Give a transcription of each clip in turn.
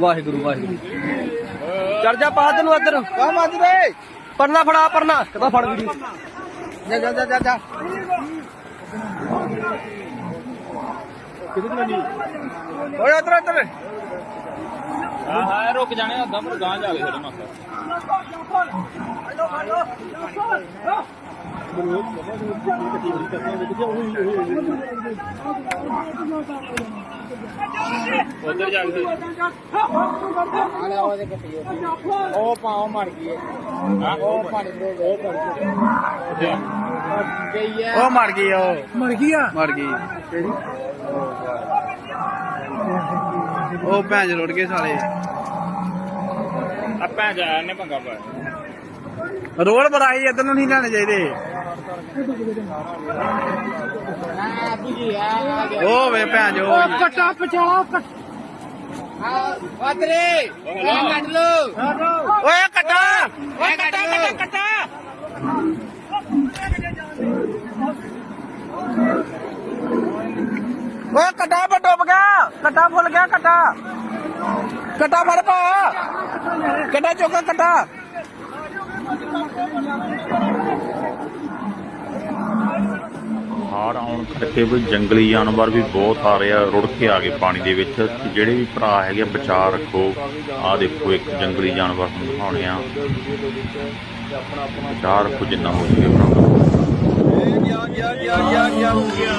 ਵਾਹਿਗੁਰੂ ਵਾਹਿਗੁਰੂ। ਚੜ ਜਾ ਪਾ ਤੈਨੂੰ ਇੱਧਰ। ਕਾ ਮੱਜ ਵੇ ਪਰਨਾ ਫੜਾ ਪਰਨਾ। ਕਹਿੰਦਾ ਫੜ ਵੀਡੀਓ। ਜਾ ਜਾ ਜਾ ਜਾ ਜਾ। ਓਏ ਉਧਰ ਉਧਰ ਹਾਂ ਹਾਂ ਰੁਕ ਜਾਣੇ ਆ ਦਮ ਗਾਂ ਜਾ ਕੇ ਫਿਰ ਮਾਸਾ। ਉਧਰ ਜਾ ਕੇ। ਆਲੇ ਆਵਾਜ਼ ਕੱਟੀ ਉਹ ਪਾਉ ਮਰ ਗਈ ਹਾਂ। ਉਹ ਪਾਣੀ ਦੇ ਉਹ ਗਈ ਹੈ। ਉਹ ਮਰ ਗਈ ਉਹ। ਮਰ ਗਈ ਆ? ਮਰ ਗਈ। ਉਹ ਭੈਣ ਚ ਰੁੜ ਗਏ ਸਾਲੇ ਆਪਾਂ ਜਾ ਨੇ ਪੰਗਾ ਪਾ ਰੋਡ ਬਰਾਈ ਇੱਧਰ ਨੂੰ ਨਹੀਂ ਲੈਣੇ ਚਾਹੀਦੇ। ਉਹ ਵੇ ਭੈਣ ਜੋ। ਉਹ ਕਟਾ ਪਚਾਲਾ ਕਟ ਆ ਵਾਦਰੇ ਇਹ ਕੱਢ ਲੋ ਓਏ ਕੱਟਾ ਓਏ ਕੱਟਾ ਕੱਟਾ ਕੱਟਾ। ਓਏ ਕੱਟਾ ਪਾ ਡੁੱਬ ਗਿਆ ਕੱਟਾ ਫੁੱਲ ਗਿਆ ਕੱਟਾ। ਕੱਟਾ ਫੜ ਪਾ ਕੱਟਾ ਚੋਕਾ ਕੱਟਾ। ਕਰਕੇ ਵੀ ਜੰਗਲੀ ਜਾਨਵਰ ਵੀ ਬਹੁਤ ਆ ਰਿਹਾ ਰੁੜ ਕੇ ਆ ਗਏ ਪਾਣੀ ਦੇ ਵਿੱਚ। ਤੇ ਜਿਹੜੇ ਵੀ ਭਰਾ ਹੈਗੇ ਆ, ਬਚਾਅ ਰੱਖੋ। ਆਹ ਦੇਖੋ ਇੱਕ ਜੰਗਲੀ ਜਾਨਵਰ ਨੂੰ ਦਿਖਾਉਣੇ ਆ। ਬਚਾਅ ਰੱਖੋ ਜਿੰਨਾ ਹੋ ਸਕੇ ਭਰਾ। ਗਿਆ ਗਿਆ ਗਿਆ ਗਿਆ ਗਿਆ।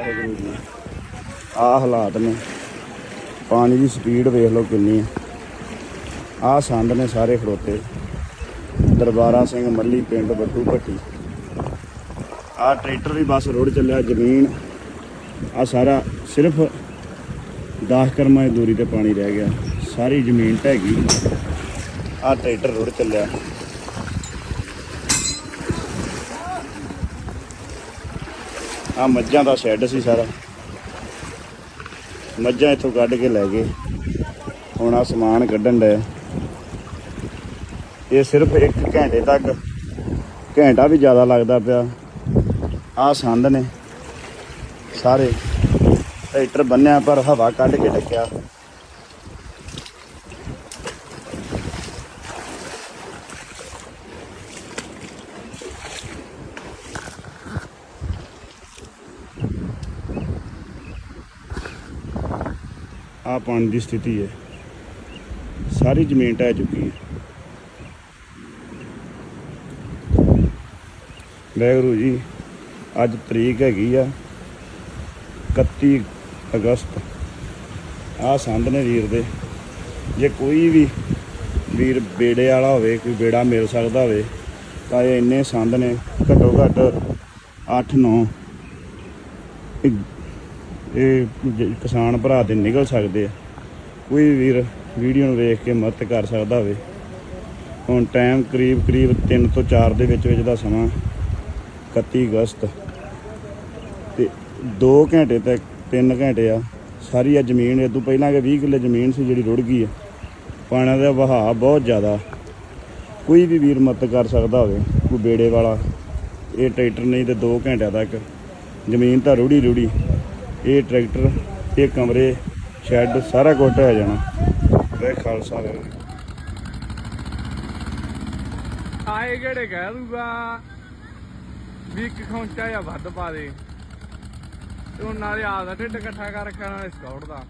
ਵਾਹਿਗੁਰੂ ਜੀ ਆਹ ਹਾਲਾਤ ਨੇ। ਪਾਣੀ ਦੀ ਸਪੀਡ ਵੇਖ ਲਓ ਕਿੰਨੀ ਹੈ ਆਹ ਸੰਦ ਨੇ ਸਾਰੇ ਖੜੋਤੇ। ਦਰਬਾਰਾ ਸਿੰਘ ਮੱਲੀ ਪਿੰਡ ਬੱਟੂ ਭੱਟੀ। ਆਹ ਟਰੈਕਟਰ ਵੀ ਬਸ ਰੋਡ ਚੱਲਿਆ, ਜ਼ਮੀਨ। ਆ ਸਾਰਾ ਸਿਰਫ 10 ਕਰਮਾਂ ਦੀ ਦੂਰੀ ਤੇ ਪਾਣੀ ਰਹਿ ਗਿਆ। ਸਾਰੀ ਜ਼ਮੀਨ ਢਹਿ ਗਈ। ਆਹ ਟਰੈਕਟਰ ਰੋਡ ਚੱਲਿਆ। ਆ ਮੱਝਾਂ ਦਾ ਸ਼ੈੱਡ ਸੀ ਸਾਰਾ। ਮੱਝਾਂ ਇੱਥੋਂ ਕੱਢ ਕੇ ਲੈ ਗਏ। ਹੁਣ ਆ ਸਮਾਨ ਕੱਢਣ ਡਏ ਇਹ ਸਿਰਫ 1 ਘੰਟੇ ਤੱਕ, ਘੰਟਾ ਵੀ ਜ਼ਿਆਦਾ ਲੱਗਦਾ ਪਿਆ। ਆ ਸੰਦ ਨੇ। ਸਾਰੇ ਟਰੈਕਟਰ ਬੰਨਿਆ, ਪਰ ਹਵਾ ਕੱਢ ਕੇ ਟੱਕਿਆ ਆ ਪਾਣੀ ਦੀ ਸਥਿਤੀ ਹੈ। ਸਾਰੀ ਜ਼ਮੀਨ ਢਹਿ ਚੁੱਕੀ ਹੈ। ਵਾਹਿਗੁਰੂ ਜੀ, ਅੱਜ ਤਰੀਕ ਹੈਗੀ ਆ 31 ਅਗਸਤ। ਆ ਸੰਦ ਨੇ ਵੀਰ ਦੇ। ਜੇ ਕੋਈ ਵੀ ਵੀਰ ਬੇੜੇ ਵਾਲਾ ਹੋਵੇ, ਕੋਈ ਬੇੜਾ ਮਿਲ ਸਕਦਾ ਹੋਵੇ, ਤਾਂ ਇਹ ਇੰਨੇ ਸੰਦ ਨੇ, ਘੱਟੋ ਘੱਟ 8-9 ਇਹ ਜ- ਕਿਸਾਨ ਭਰਾ 'ਤੇ ਨਿਕਲ ਸਕਦੇ ਆ। ਕੋਈ ਵੀਰ ਵੀਡੀਓ ਨੂੰ ਵੇਖ ਕੇ ਮਦਦ ਕਰ ਸਕਦਾ ਹੋਵੇ। ਹੁਣ ਟਾਈਮ ਕਰੀਬ ਕਰੀਬ 3 ਤੋਂ 4 ਦੇ ਵਿੱਚ ਵਿੱਚ ਦਾ ਸਮਾਂ 31 ਅਗਸਤ। ਤੇ 2 ਘੰਟੇ ਤੱਕ 3 ਘੰਟੇ ਆ। ਸਾਰੀ ਆ ਜ਼ਮੀਨ, ਇਹ ਤੋਂ ਪਹਿਲਾਂ ਕਿ 20 ਕਿੱਲੇ ਜ਼ਮੀਨ ਸੀ ਜਿਹੜੀ ਰੁੜ ਗਈ ਆ। ਪਾਣੀ ਦਾ ਵਹਾਅ ਬਹੁਤ ਜ਼ਿਆਦਾ। ਕੋਈ ਵੀ ਵੀਰ ਮਦਦ ਕਰ ਸਕਦਾ ਹੋਵੇ, ਕੋਈ ਬੇੜੇ ਵਾਲਾ। ਇਹ ਟਰੈਕਟਰ ਨਹੀਂ ਤੇ 2 ਘੰਟਿਆਂ ਤੱਕ। ਜ਼ਮੀਨ ਤਾਂ ਰੁੜੀ ਰੁੜੀ। ਇਹ ਟਰੈਕਟਰ, ਇਹ ਕਮਰੇ, ਸ਼ੈੱਡ, ਸਾਰਾ ਕੁਝ ਢਹਿ ਜਾਣਾ। ਵੇ ਖਾਲਸਾ ਵਾਹਿਗੁਰੂ ਆਏ ਕਿਹੜੇ ਕਹਿ ਦੂਗਾ? ਵੀ ਇੱਕ ਖੌਂਚਾ ਜਾਂ ਵੱਧ ਪਾ ਦੇ। ਤੇ ਹੁਣ ਨਾਲੇ ਆਪਦਾ ਢਿੱਡ ਇਕੱਠਾ ਕਰ ਰੱਖਿਆ, ਨਾਲੇ ਸਕਾਊਟ ਦਾ।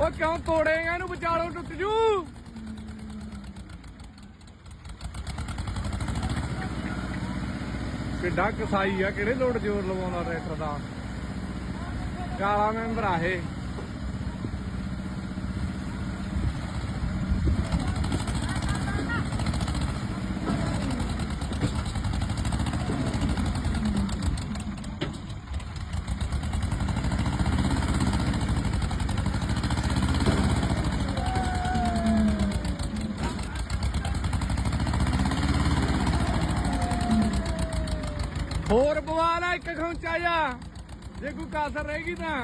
ਉਹ ਕਿਉਂ ਤੋੜੇਗਾ ਇਹਨੂੰ? ਵਿਚਾਲੋਂ ਟੁੱਟ ਜੂ। ਕਿੱਡਾ ਕਸਾਈ ਆ ਕਿਹੜੇ ਲੋਡ ਜ਼ੋਰ ਲਵਾਉਂਦਾ ਟਰੈਕਟਰ ਦਾ? ਕਾਲਾ ਮੈਂਬਰ ਆ ਹੋਰ ਪਵਾ ਲੈ ਇੱਕ ਖੌਂਚਾ ਜਾ ਜੇ ਕੋਈ ਕਾਸਰ ਰਹੇਗੀ ਤਾਂ।